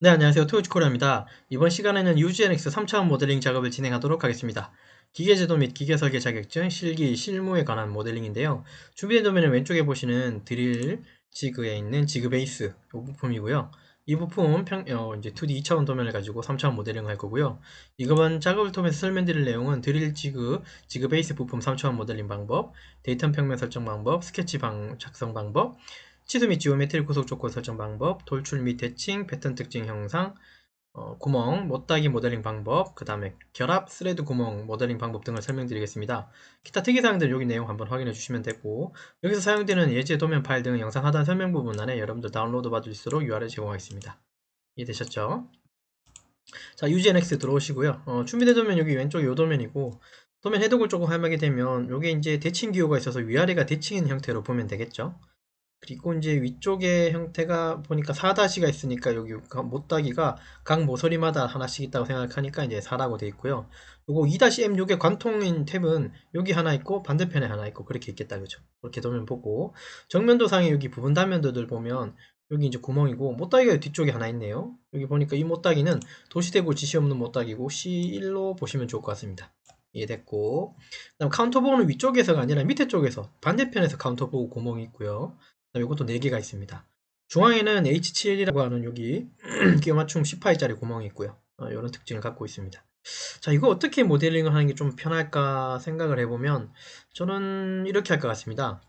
네, 안녕하세요. 토요치코리아입니다. 이번 시간에는 UGNX 3차원 모델링 작업을 진행하도록 하겠습니다. 기계제도 및 기계설계 자격증, 실기, 실무에 관한 모델링인데요. 준비된 도면은 왼쪽에 보시는 드릴 지그에 있는 지그 베이스 이 부품이고요. 이 부품은 평, 어, 이제 2D 2차원 도면을 가지고 3차원 모델링을 할 거고요. 이번 작업을 통해서 설명드릴 내용은 드릴 지그, 지그 베이스 부품 3차원 모델링 방법, 데이터 평면 설정 방법, 스케치 방, 작성 방법, 치수 및 지오메트리 구속 조건 설정 방법, 돌출 및 대칭, 패턴 특징 형상, 어, 구멍, 못따기 모델링 방법, 그 다음에 결합, 스레드 구멍 모델링 방법 등을 설명드리겠습니다. 기타 특이사항들 여기 내용 한번 확인해 주시면 되고 여기서 사용되는 예제 도면 파일 등은 영상 하단 설명 부분 안에 여러분들 다운로드 받을 수 있도록 URL 제공하겠습니다. 이해되셨죠? 자, UGNX 들어오시고요. 어, 준비된 도면 여기 왼쪽에 요 도면이고 도면 해독을 조금 하게 되면 요게 이제 대칭 기호가 있어서 위아래가 대칭인 형태로 보면 되겠죠. 그리고 이제 위쪽에 형태가 보니까 4다시가 있으니까 여기 못따기가 각 모서리마다 하나씩 있다고 생각하니까 이제 4라고 되어 있고요. 요거 2-M 요게 관통인 탭은 여기 하나 있고 반대편에 하나 있고 그렇게 있겠다 그죠? 그렇게 도면 보고 정면도상에 여기 부분 단면도들 보면 여기 이제 구멍이고 못따기가 뒤쪽에 하나 있네요. 여기 보니까 이 못따기는 도시대고 지시 없는 못따기고 C1로 보시면 좋을 것 같습니다. 이해됐고 그다음 카운터 보고는 위쪽에서가 아니라 밑에 쪽에서 반대편에서 카운터 보고 구멍이 있고요. 이것도 4개가 있습니다. 중앙에는 H7이라고 하는 여기 끼워 맞춤 10파이짜리 구멍이 있고요. 어, 이런 특징을 갖고 있습니다. 자, 이거 어떻게 모델링을 하는 게 좀 편할까 생각을 해보면 저는 이렇게 할 것 같습니다.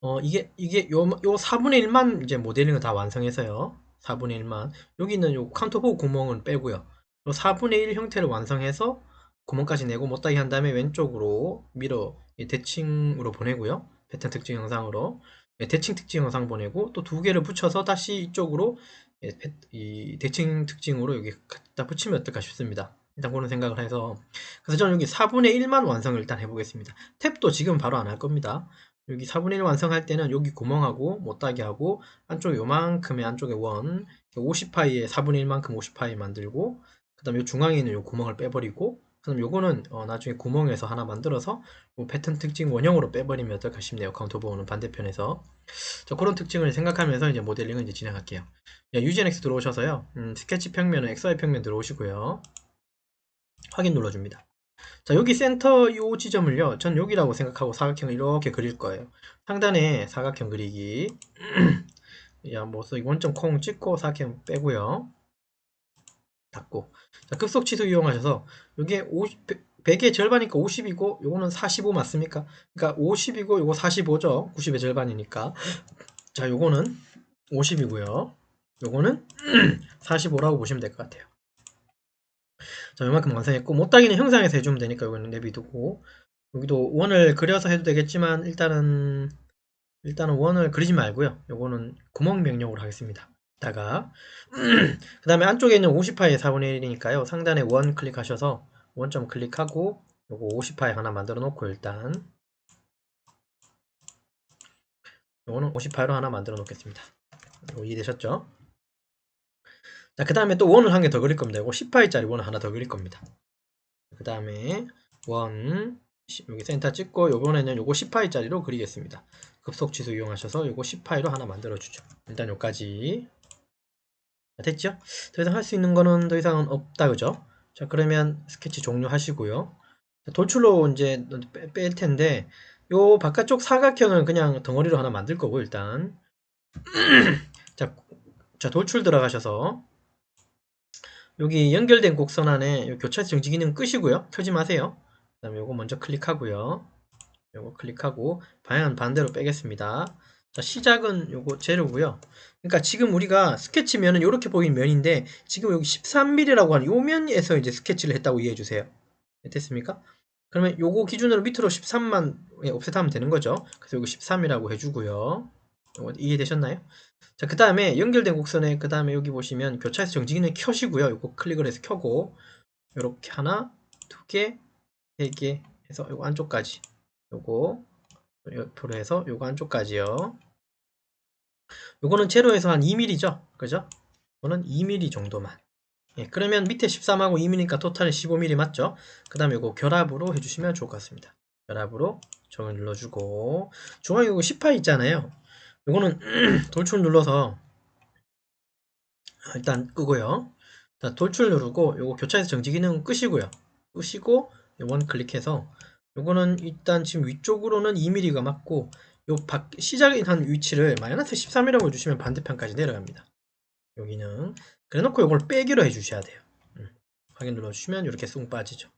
어, 이게, 이게 요, 요 4분의 1만 이제 모델링을 다 완성해서요. 4분의 1만. 여기 있는 요 카운터보 구멍은 빼고요. 요 4분의 1 형태를 완성해서 구멍까지 내고 못다기 한 다음에 왼쪽으로 밀어 대칭으로 보내고요. 패턴 특징 영상으로 예, 대칭 특징 영상 보내고 또 두 개를 붙여서 다시 이쪽으로 예, 이 대칭 특징으로 여기 갖다 붙이면 어떨까 싶습니다. 일단 그런 생각을 해서 그래서 저는 여기 4분의 1만 완성을 일단 해보겠습니다. 탭도 지금 바로 안 할 겁니다. 여기 4분의 1 완성할 때는 여기 구멍하고 못따기 하고 안쪽에 요만큼의 안쪽에 원 50파이에 4분의 1만큼 50파이 만들고 그 다음에 중앙에 있는 요 구멍을 빼버리고 그럼 요거는 어, 나중에 구멍에서 하나 만들어서 뭐 패턴 특징 원형으로 빼버리면 어떨까 싶네요. 카운터 보호는 반대편에서. 자, 그런 특징을 생각하면서 이제 모델링을 이제 진행할게요. 야, UGNX 들어오셔서요. 음, 스케치 평면은 XY 평면 들어오시고요. 확인 눌러줍니다. 자, 여기 센터 이 지점을요. 전 여기라고 생각하고 사각형을 이렇게 그릴 거예요. 상단에 사각형 그리기. 야, 뭐, 원점 콩 찍고 사각형 빼고요. 닫고 자, 급속 치수 이용하셔서 50, 100의 절반이니까 50이고 요거는 45 맞습니까? 그러니까 50이고 요거 45죠. 90의 절반이니까. 자, 요거는 50이고요. 요거는 45라고 보시면 될 것 같아요. 자, 요만큼 완성했고 못따기는 형상에서 해주면 되니까 요거는 내비두고 여기도 원을 그려서 해도 되겠지만 일단은 일단은 원을 그리지 말고요. 요거는 구멍 명령으로 하겠습니다. 다가 그 다음에 안쪽에 있는 50파의 4분의 1이니까요 상단에 원 클릭하셔서 원점 클릭하고 요거 50파에 하나 만들어 놓고 일단 요거는 50파로 하나 만들어 놓겠습니다 이해되셨죠? 자, 그 다음에 또 원을 한 개 더 그릴 겁니다. 이거 10파이짜리 원을 하나 더 그릴 겁니다. 그 다음에 원, 여기 센터 찍고 요번에는 요거 10파이짜리로 그리겠습니다. 급속지수 이용하셔서 요거 10파이로 하나 만들어 주죠. 일단 요까지 됐죠? 더 이상 할 수 있는 거는 더 이상은 없다 그죠? 자 그러면 스케치 종료하시고요. 돌출로 이제 뺄 텐데 요 바깥쪽 사각형을 그냥 덩어리로 하나 만들 거고 일단. 자, 자 돌출 들어가셔서. 여기 연결된 곡선 안에 교차수 정지 기능 끄시고요. 켜지 마세요. 그 다음에 요거 먼저 클릭하고요. 요거 클릭하고 방향은 반대로 빼겠습니다. 자, 시작은 요거 제로고요. 그러니까 지금 우리가 스케치면은 이렇게 보이는 면인데 지금 여기 13mm라고 하는 요 면에서 이제 스케치를 했다고 이해해 주세요. 네, 됐습니까? 그러면 요거 기준으로 밑으로 13만 예, 옵셋하면 되는 거죠. 그래서 요거 13이라고 해주고요. 이해되셨나요? 자, 그 다음에 연결된 곡선에 그 다음에 여기 보시면 교차에서 정지기는 켜시고요. 요거 클릭을 해서 켜고 요렇게 하나, 두 개, 세 개 해서 요거 안쪽까지 요거 옆으로 해서 요거 안쪽까지요. 요거는 제로에서 한 2mm죠. 그죠? 이거는 2mm 정도만. 예, 그러면 밑에 13하고 2mm니까 토탈 15mm 맞죠? 그 다음에 요거 결합으로 해주시면 좋을 것 같습니다. 결합으로 정을 눌러주고 중앙에 요거 18 있잖아요. 요거는 돌출 눌러서 일단 끄고요. 자, 돌출 누르고 요거 교차해서 정지 기능 끄시고요. 끄시고 원 클릭해서 요거는 일단 지금 위쪽으로는 2mm가 맞고 요 밖, 시작한 위치를 마이너스 13이라고 해주시면 반대편까지 내려갑니다. 여기는 그래놓고 요걸 빼기로 해주셔야 돼요. 음, 확인 눌러주시면 이렇게 쑥 빠지죠.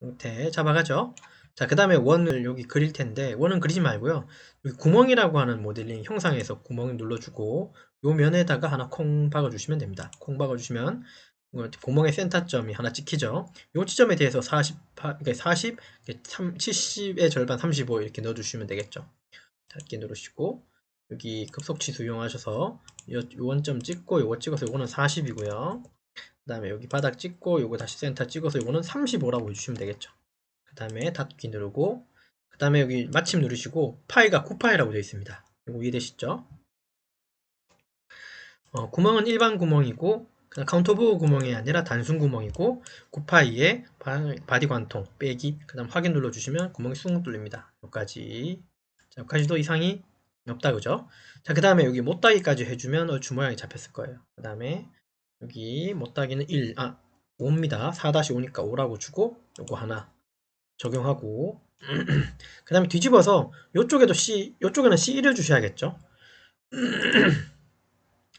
상태 잡아가죠. 자, 그 다음에 원을 여기 그릴 텐데, 원은 그리지 말고요. 여기 구멍이라고 하는 모델링 형상에서 구멍을 눌러주고, 요 면에다가 하나 콩 박아주시면 됩니다. 콩 박아주시면, 어, 구멍의 센터점이 하나 찍히죠. 요 지점에 대해서 40, 그러니까 40, 70의 절반 35 이렇게 넣어주시면 되겠죠. 닫기 누르시고, 여기 급속치수 이용하셔서, 요, 요 원점 찍고, 요거 찍어서 요거는 40이고요. 그 다음에 여기 바닥 찍고, 요거 다시 센터 찍어서 요거는 35라고 해주시면 되겠죠. 그 다음에 닫기 누르고 그 다음에 여기 마침 누르시고 파이가 9파이라고 되어 있습니다. 이거 이해되시죠? 어, 구멍은 일반 구멍이고 카운터 보호 구멍이 아니라 단순 구멍이고 9파이에 바디 관통 빼기 그 다음 확인 눌러주시면 구멍이 쑥 뚫립니다. 여기까지 자, 여기까지도 이상이 없다 그죠? 자 그 다음에 여기 못따기까지 해주면 얼추 모양이 잡혔을 거예요. 그 다음에 여기 못따기는 1, 아 5입니다. 4-5니까 5라고 주고 요거 하나 적용하고 그 다음에 뒤집어서 이쪽에도 C, 이쪽에는 C1을 주셔야겠죠.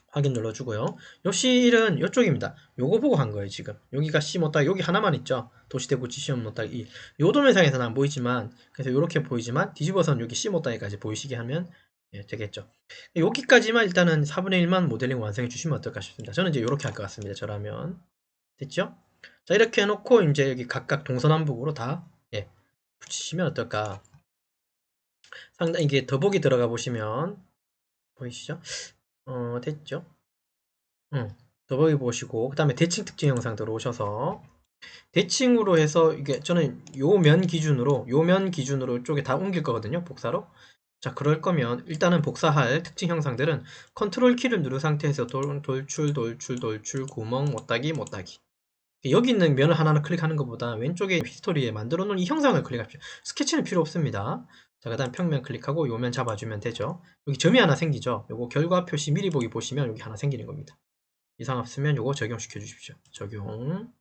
확인 눌러주고요. 요 C1은 이쪽입니다. 요거 보고 한 거예요, 지금. 여기가 C 못다 여기 하나만 있죠. 도시대구치 시험 못다 2. 요 도면상에서는 안 보이지만, 그래서 이렇게 보이지만, 뒤집어서는 여기 C 못다기까지 보이시게 하면 예, 되겠죠. 여기까지만 일단은 4분의 1만 모델링 완성해 주시면 어떨까 싶습니다. 저는 이제 이렇게 할 것 같습니다. 저라면. 됐죠? 자, 이렇게 해놓고, 이제 여기 각각 동서남북으로 다 붙이시면 어떨까? 상당히 이게 더보기 들어가 보시면 보이시죠? 어, 됐죠? 응. 더보기 보시고 그 다음에 대칭 특징 영상 들어오셔서 대칭으로 해서 이게 저는 요 면 기준으로 요 면 기준으로 쪽에 다 옮길 거거든요 복사로 자 그럴 거면 일단은 복사할 특징 형상들은 컨트롤 키를 누른 상태에서 돌, 돌출 돌출 돌출 구멍 못따기 못따기 여기 있는 면을 하나는 클릭하는 것보다 왼쪽에 히스토리에 만들어 놓은 이 형상을 클릭합시다. 스케치는 필요 없습니다. 자, 그 다음 평면 클릭하고 요면 잡아주면 되죠. 여기 점이 하나 생기죠. 요거 결과 표시 미리 보기 보시면 여기 하나 생기는 겁니다. 이상 없으면 요거 적용시켜 주십시오. 적용.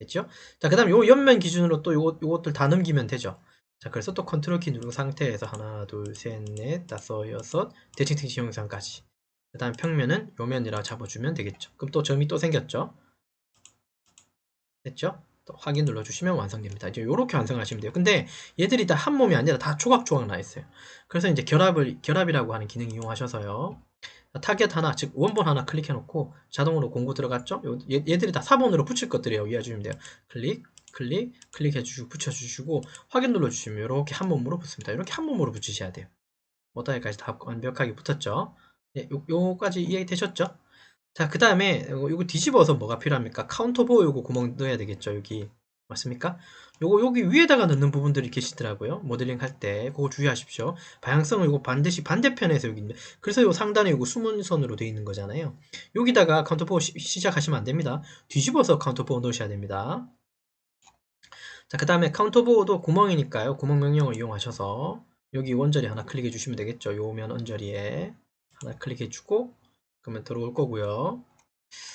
됐죠? 자, 그 다음 요 옆면 기준으로 또 요것, 요것들 다 넘기면 되죠. 자, 그래서 또 컨트롤 키 누른 상태에서 하나, 둘, 셋, 넷, 다섯, 여섯, 대칭 택시 형상까지. 그 다음 평면은 요면이라 잡아주면 되겠죠. 그럼 또 점이 또 생겼죠. 됐죠? 또 확인 눌러주시면 완성됩니다. 이제 이렇게 완성하시면 돼요. 근데 얘들이 다 한 몸이 아니라 다 조각조각 나 있어요. 그래서 이제 결합을 결합이라고 하는 기능 이용하셔서요. 타겟 하나, 즉 원본 하나 클릭해 놓고 자동으로 공고 들어갔죠? 얘, 얘들이 다 4번으로 붙일 것들이에요. 이해해 주시면 돼요. 클릭, 클릭, 클릭해 주시고 붙여 주시고 확인 눌러 주시면 이렇게 한 몸으로 붙습니다. 이렇게 한 몸으로 붙이셔야 돼요. 모다이까지 다 완벽하게 붙었죠? 네, 요, 요까지 이해 되셨죠? 자, 그 다음에 이거 뒤집어서 뭐가 필요합니까? 카운터 보호 요거 구멍 넣어야 되겠죠, 여기. 맞습니까? 요거 여기 위에다가 넣는 부분들이 계시더라고요. 모델링 할 때. 그거 주의하십시오. 방향성을 이거 반드시 반대편에서 여기 있는. 그래서 요 상단에 요거 숨은 선으로 되어 있는 거잖아요. 여기다가 카운터 보호 시, 시작하시면 안 됩니다. 뒤집어서 카운터 보호 넣으셔야 됩니다. 자, 그 다음에 카운터 보호도 구멍이니까요. 구멍 명령을 이용하셔서 여기 원자리 하나 클릭해 주시면 되겠죠. 요면 원자리에 하나 클릭해 주고 그러면 들어올 거고요.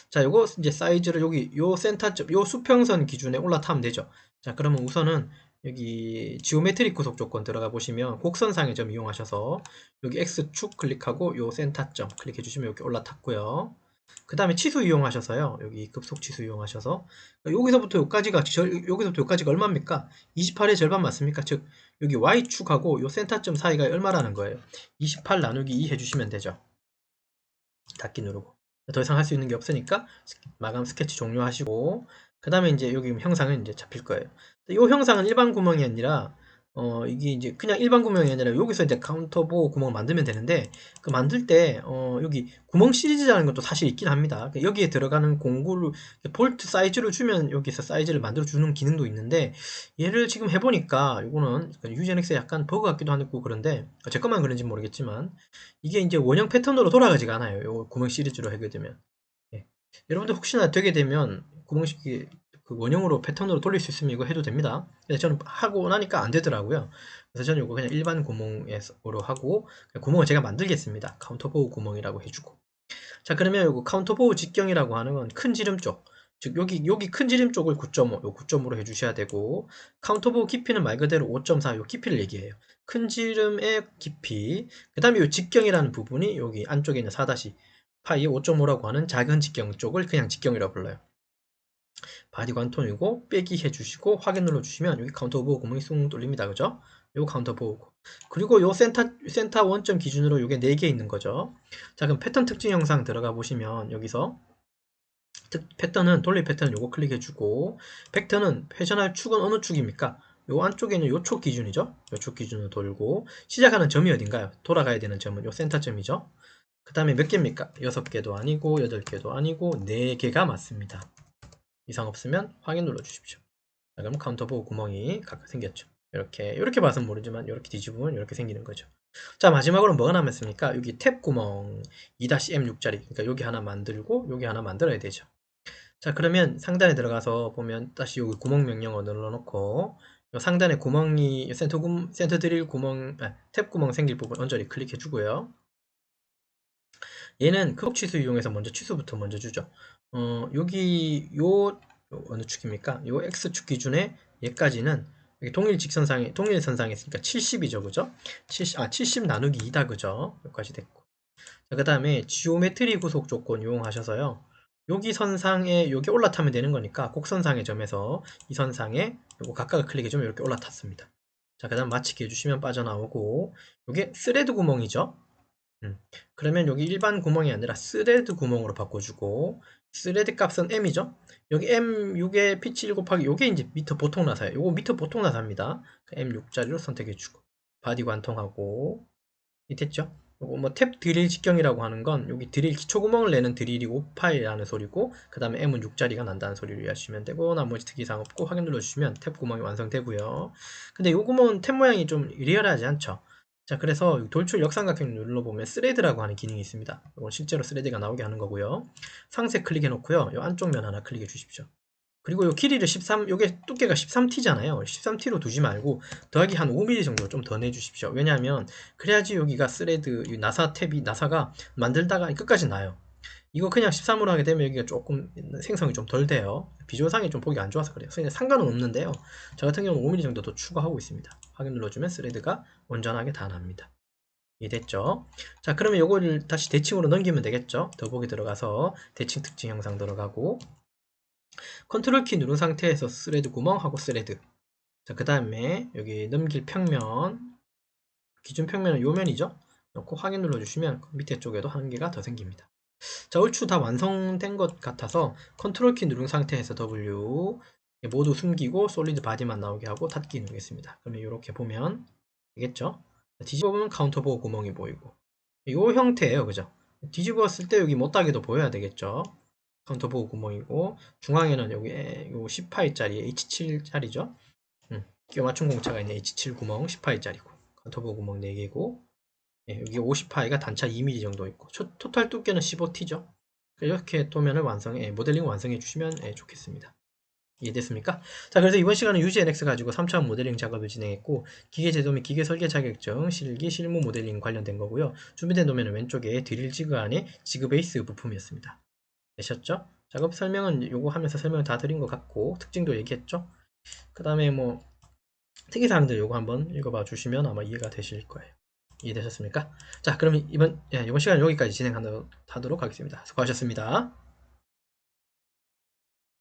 자, 요거 이제 사이즈를 여기 요 센터점, 요 수평선 기준에 올라타면 되죠. 자, 그러면 우선은 여기 지오메트릭 구속 조건 들어가 보시면 곡선상의 점 이용하셔서 여기 X축 클릭하고 요 센터점 클릭해 주시면 여기 올라탔고요. 그 다음에 치수 이용하셔서요. 여기 급속 치수 이용하셔서 여기서부터 여기까지가 여기서부터 여기까지가 얼마입니까? 28의 절반 맞습니까? 즉 여기 Y축하고 요 센터점 사이가 얼마라는 거예요. 28 나누기 2 해주시면 되죠. 닫기 누르고 더 이상 할 수 있는 게 없으니까 마감 스케치 종료하시고 그 다음에 이제 여기 형상은 이제 잡힐 거예요. 이 형상은 일반 구멍이 아니라 어 이게 이제 그냥 일반 구멍이 아니라 여기서 이제 카운터 보호 구멍을 만들면 되는데 그 만들 때 어 여기 구멍 시리즈라는 것도 사실 있긴 합니다. 그러니까 여기에 들어가는 공구를 볼트 사이즈를 주면 여기서 사이즈를 만들어 주는 기능도 있는데 얘를 지금 해보니까 이거는 유젠엑스에 약간 버그 같기도 하고 그런데 제 것만 그런지 모르겠지만 이게 이제 원형 패턴으로 돌아가지가 않아요. 요 구멍 시리즈로 하게 되면. 예. 여러분들 혹시나 되게 되면 구멍 시기 그 원형으로 패턴으로 돌릴 수 있으면 이거 해도 됩니다. 근데 저는 하고 나니까 안 되더라고요. 그래서 저는 이거 그냥 일반 구멍으로 하고 구멍을 제가 만들겠습니다. 카운터 보호 구멍이라고 해주고 자, 그러면 요거 카운터 보호 직경이라고 하는 건 큰 지름 쪽. 즉, 여기, 여기 큰 지름 쪽을 9.5, 요 9.5로 해주셔야 되고, 카운터 보호 깊이는 말 그대로 5.4, 요 깊이를 얘기해요. 큰 지름의 깊이, 그 다음에 요 직경이라는 부분이 여기 안쪽에 있는 4-파이의 5.5라고 하는 작은 직경 쪽을 그냥 직경이라고 불러요. 바디 관통이고 빼기 해주시고 확인 눌러주시면 여기 카운터 보호 구멍이 쑥 뚫립니다. 그죠? 요 카운터 보호고 그리고 요 센터 센터 원점 기준으로 요게 4개 있는 거죠. 자 그럼 패턴 특징 영상 들어가 보시면 여기서 특, 패턴은 돌리 패턴 요거 클릭해주고 벡터는 회전할 축은 어느 축입니까? 요 안쪽에 있는 요촉 기준이죠. 요촉 기준으로 돌고 시작하는 점이 어딘가요? 돌아가야 되는 점은 요 센터점이죠. 그 다음에 몇 개입니까? 6개도 아니고 8개도 아니고 4개가 맞습니다. 이상 없으면 확인 눌러주십시오. 자, 그럼 카운터 보호 구멍이 각각 생겼죠. 이렇게 이렇게 봐서는 모르지만 이렇게 뒤집으면 이렇게 생기는 거죠. 자 마지막으로 뭐가 남았습니까? 여기 탭 구멍 2-M6짜리 그러니까 여기 하나 만들고 여기 하나 만들어야 되죠. 자 그러면 상단에 들어가서 보면 다시 여기 구멍 명령어 눌러놓고 요 상단에 구멍이 센터 구 센터 드릴 구멍 아, 탭 구멍 생길 부분 언저리 클릭해 주고요. 얘는 극 취소 이용해서 먼저 취소부터 먼저 주죠. 어, 여기 요, 요 어느 축입니까? 요 x축 기준에 얘까지는 동일 직선상에 동일 선상에 있으니까 70이죠, 그죠? 70, 아, 70 나누기 2다, 그죠? 여기까지 됐고. 자, 그 다음에 지오메트리 구속 조건 이용하셔서요. 여기 선상에 여기 올라타면 되는 거니까 곡선상의 점에서 이 선상에 요거 각각을 클릭해 주면 이렇게 올라탔습니다. 자, 그 다음 마치기 해 주시면 빠져나오고 요게 스레드 구멍이죠. 음, 그러면 여기 일반 구멍이 아니라 스레드 구멍으로 바꿔주고 스레드 값은 M이죠. 여기 M6의 P7 곱하기 요게 이제 미터 보통 나사예요. 요거 미터 보통 나사입니다. M6짜리로 선택해주고 바디 관통하고 이 됐죠? 요거 뭐 탭 드릴 직경이라고 하는 건 여기 드릴 기초 구멍을 내는 드릴이 5파이라는 소리고 그 다음에 M은 6짜리가 난다는 소리를 이해하시면 되고 나머지 특이사항 없고 확인 눌러주시면 탭 구멍이 완성되고요. 근데 요 구멍은 탭 모양이 좀 리얼하지 않죠? 자 그래서 돌출 역삼각형 눌러보면 스레드라고 하는 기능이 있습니다. 이건 실제로 스레드가 나오게 하는 거고요. 상세 클릭해 놓고요. 이 안쪽 면 하나 클릭해 주십시오. 그리고 이 길이를 13, 요게 두께가 13T잖아요. 13T로 두지 말고 더하기 한 5mm 정도 좀 더 내주십시오. 왜냐하면 그래야지 여기가 스레드, 나사 탭이, 나사가 만들다가 끝까지 나요. 이거 그냥 13으로 하게 되면 여기가 조금 생성이 좀 덜 돼요. 비주얼상이 좀 보기 안 좋아서 그래요. 그래서 상관은 없는데요. 저 같은 경우는 5mm 정도 더 추가하고 있습니다. 확인 눌러주면 스레드가 온전하게 다 납니다. 이해됐죠? 자 그러면 요거를 다시 대칭으로 넘기면 되겠죠? 더보기 들어가서 대칭 특징 영상 들어가고 컨트롤 키 누른 상태에서 스레드 구멍하고 스레드 자그 다음에 여기 넘길 평면 기준 평면은 요 면이죠? 넣고 확인 눌러주시면 밑에 쪽에도 한 개가 더 생깁니다. 자, 얼추 다 완성된 것 같아서 컨트롤 키 누른 상태에서 W 모두 숨기고 솔리드 바디만 나오게 하고 닫기 누르겠습니다. 그러면 이렇게 보면 되겠죠? 뒤집어 보면 카운터 보호 구멍이 보이고 이 형태예요. 그죠? 뒤집었을 때 여기 못하게도 보여야 되겠죠? 카운터 보호 구멍이고 중앙에는 여기 요 10파이짜리 H7짜리죠? 음, 끼워 맞춤 공차가 있는 H7 구멍 10파이짜리고 카운터 보호 구멍 4개고 예, 여기 50파이가 단차 2mm 정도 있고 토탈 두께는 15T죠. 이렇게 도면을 완성해 모델링 완성해 주시면 예, 좋겠습니다. 이해됐습니까? 자 그래서 이번 시간은 UGNX 가지고 3차원 모델링 작업을 진행했고 기계 제도 및 기계 설계 자격증 실기 실무 모델링 관련된 거고요. 준비된 도면은 왼쪽에 드릴 지그 안에 지그 베이스 부품이었습니다. 되셨죠? 작업 설명은 요거 하면서 설명을 다 드린 것 같고 특징도 얘기했죠? 그 다음에 뭐 특이사항들 요거 한번 읽어봐 주시면 아마 이해가 되실 거예요. 이해되셨습니까? 자, 그럼 이번, 예, 이번 시간 여기까지 진행하도록 하겠습니다. 수고하셨습니다.